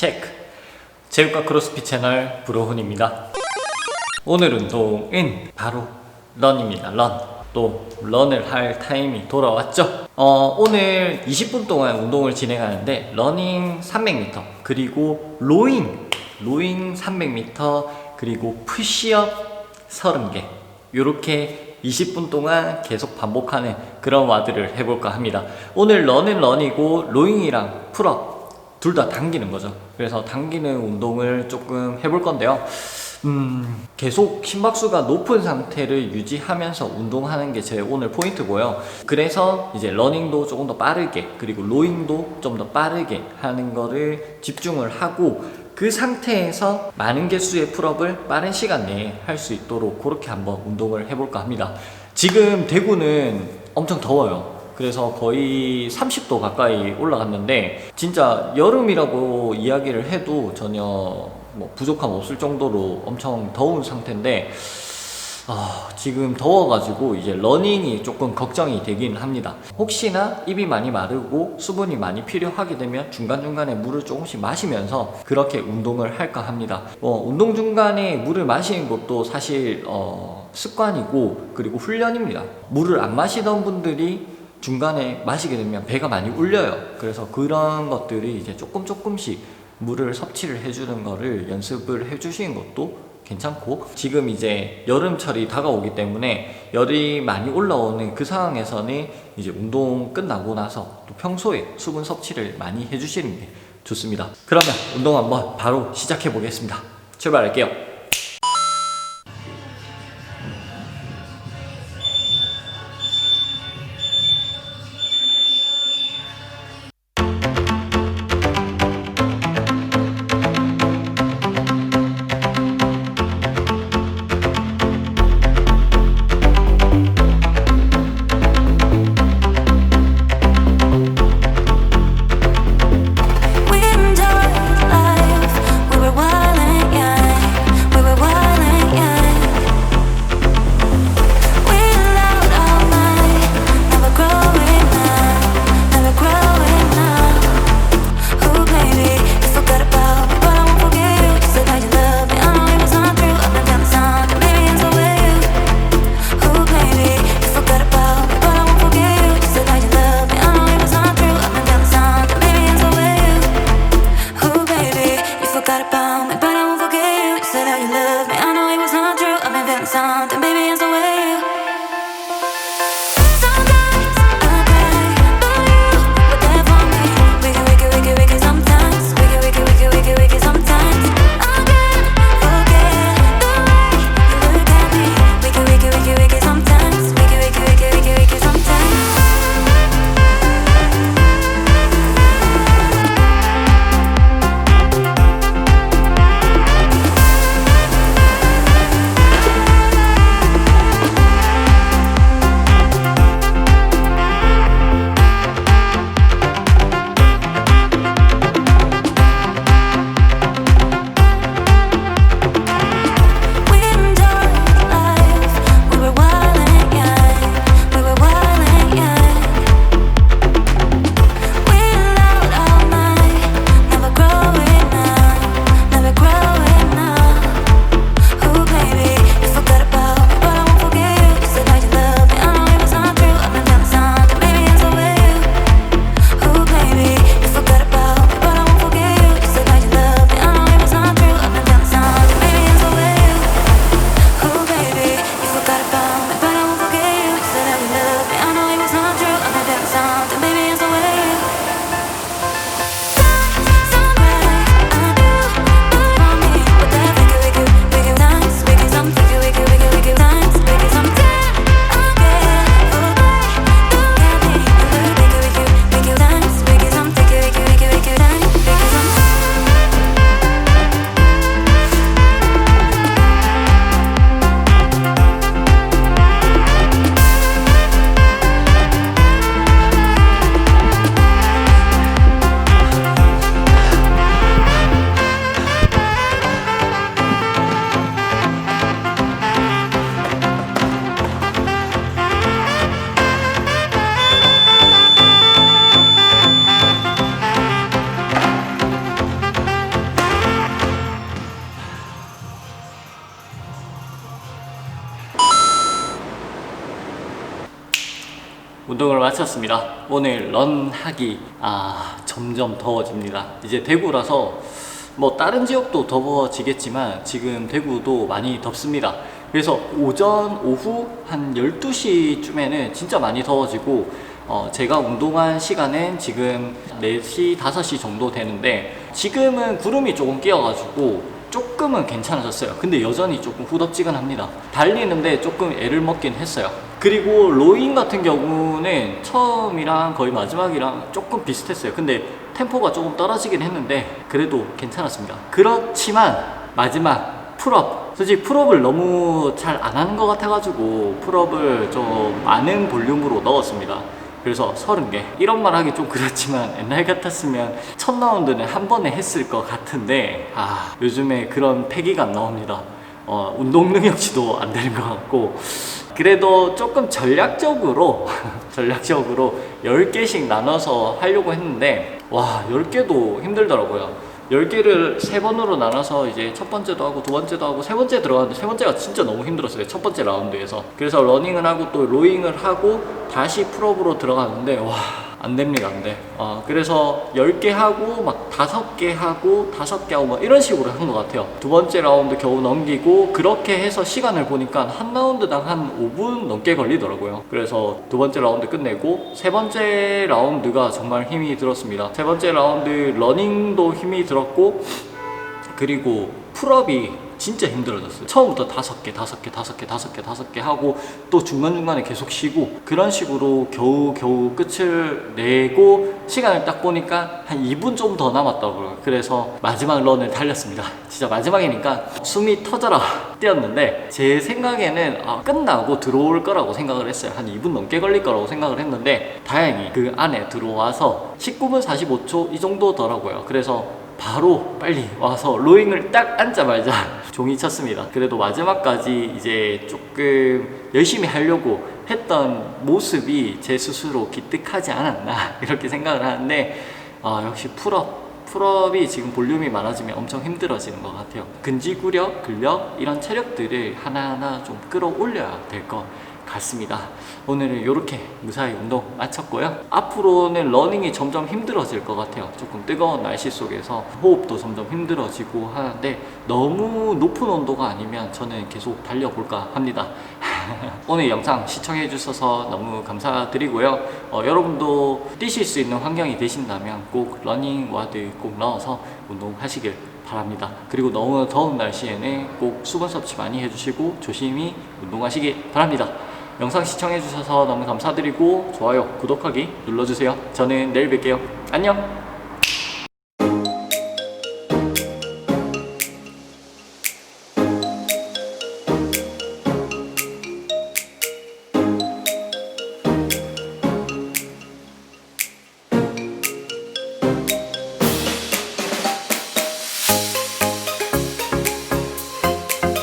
체크. 체육과 크로스핏 채널 브로훈입니다. 오늘 운동은 바로 런입니다. 런. 또 런을 할 타임이 돌아왔죠. 어, 오늘 20분 동안 운동을 진행하는데 러닝 300m 그리고 로잉 로잉 300m 그리고 푸시업 30개 이렇게 20분 동안 계속 반복하는 그런 와드를 해볼까 합니다. 오늘 런은 런이고 로잉이랑 풀업 둘 다 당기는 거죠. 그래서 당기는 운동을 조금 해볼 건데요. 음, 계속 심박수가 높은 상태를 유지하면서 운동하는 게 제 오늘 포인트고요. 그래서 이제 러닝도 조금 더 빠르게 그리고 로잉도 좀 더 빠르게 하는 거를 집중을 하고 그 상태에서 많은 개수의 풀업을 빠른 시간 내에 할 수 있도록 그렇게 한번 운동을 해볼까 합니다. 지금 대구는 엄청 더워요. 그래서 거의 30도 가까이 올라갔는데 진짜 여름이라고 이야기를 해도 전혀 뭐 부족함 없을 정도로 엄청 더운 상태인데 아, 지금 더워가지고 이제 러닝이 조금 걱정이 되긴 합니다. 혹시나 입이 많이 마르고 수분이 많이 필요하게 되면 중간중간에 물을 조금씩 마시면서 그렇게 운동을 할까 합니다. 어, 운동 중간에 물을 마시는 것도 사실 어, 습관이고 그리고 훈련입니다. 물을 안 마시던 분들이 중간에 마시게 되면 배가 많이 울려요. 그래서 그런 것들이 이제 조금 조금씩 물을 섭취를 해주는 거를 연습을 해주시는 것도 괜찮고 지금 이제 여름철이 다가오기 때문에 열이 많이 올라오는 그 상황에서는 이제 운동 끝나고 나서 또 평소에 수분 섭취를 많이 해주시는 게 좋습니다. 그러면 운동 한번 바로 시작해 보겠습니다. 출발할게요. 운동을 마쳤습니다. 오늘 런하기 아 점점 더워집니다. 이제 대구라서 뭐 다른 지역도 더워지겠지만 지금 대구도 많이 덥습니다. 그래서 오전 오후 한 12시쯤에는 진짜 많이 더워지고 어, 제가 운동한 시간은 지금 4시, 5시 정도 되는데 지금은 구름이 조금 끼어가지고 조금은 괜찮아졌어요. 근데 여전히 조금 후덥지근합니다. 달리는데 조금 애를 먹긴 했어요. 그리고 로잉 같은 경우는 처음이랑 거의 마지막이랑 조금 비슷했어요. 근데 템포가 조금 떨어지긴 했는데 그래도 괜찮았습니다. 그렇지만 마지막 풀업 솔직히 풀업을 너무 잘 안 하는 것 같아가지고 풀업을 좀 많은 볼륨으로 넣었습니다. 그래서 30개. 이런 말 하기 좀 그렇지만 옛날 같았으면 첫 라운드는 한 번에 했을 것 같은데 아 요즘에 그런 패기가 안 나옵니다. 어, 운동 능력치도 안 되는 것 같고 그래도 조금 전략적으로 전략적으로 10개씩 나눠서 하려고 했는데 와 10개도 힘들더라고요 10개를 세 번으로 나눠서 이제 첫 번째도 하고 두 번째도 하고 세 번째 들어갔는데 세 번째가 진짜 너무 힘들었어요 첫 번째 라운드에서. 그래서 러닝을 하고 또 로잉을 하고 다시 풀업으로 들어갔는데 와 안 됩니다 안 돼. 어, 그래서 10개 하고 막 5개 하고 5개 하고 뭐 이런 식으로 한 것 같아요. 두 번째 라운드 겨우 넘기고 그렇게 해서 시간을 보니까 한 라운드당 한 5분 넘게 걸리더라고요. 그래서 두 번째 라운드 끝내고 세 번째 라운드가 정말 힘이 들었습니다. 세 번째 라운드 러닝도 힘이 들었고 그리고 풀업이 진짜 힘들어졌어요. 처음부터 다섯 개, 다섯 개, 다섯 개, 다섯 개, 다섯 개 하고 또 중간중간에 계속 쉬고 그런 식으로 겨우 겨우 끝을 내고 시간을 딱 보니까 한 2분 좀 더 남았더라고요. 그래서 마지막 런을 달렸습니다. 진짜 마지막이니까 숨이 터져라 뛰었는데 제 생각에는 아, 끝나고 들어올 거라고 생각을 했어요. 한 2분 넘게 걸릴 거라고 생각을 했는데 다행히 그 안에 들어와서 19분 45초 이 정도더라고요. 그래서 바로 빨리 와서 로잉을 딱 앉자마자 종이 쳤습니다. 그래도 마지막까지 이제 조금 열심히 하려고 했던 모습이 제 스스로 기특하지 않았나 이렇게 생각을 하는데 아, 역시 풀업 풀업이 지금 볼륨이 많아지면 엄청 힘들어지는 것 같아요. 근지구력, 근력 이런 체력들을 하나하나 좀 끌어올려야 될 것 같습니다. 오늘은 이렇게 무사히 운동 마쳤고요. 앞으로는 러닝이 점점 힘들어질 것 같아요. 조금 뜨거운 날씨 속에서 호흡도 점점 힘들어지고 하는데 너무 높은 온도가 아니면 저는 계속 달려볼까 합니다. 오늘 영상 시청해 주셔서 너무 감사드리고요. 어, 여러분도 뛰실 수 있는 환경이 되신다면 꼭 러닝 와드 꼭 넣어서 운동하시길 바랍니다. 그리고 너무 더운 날씨에는 꼭 수분 섭취 많이 해주시고 조심히 운동하시기 바랍니다. 영상 시청해 주셔서 너무 감사드리고 좋아요, 구독하기 눌러주세요. 저는 내일 뵐게요. 안녕!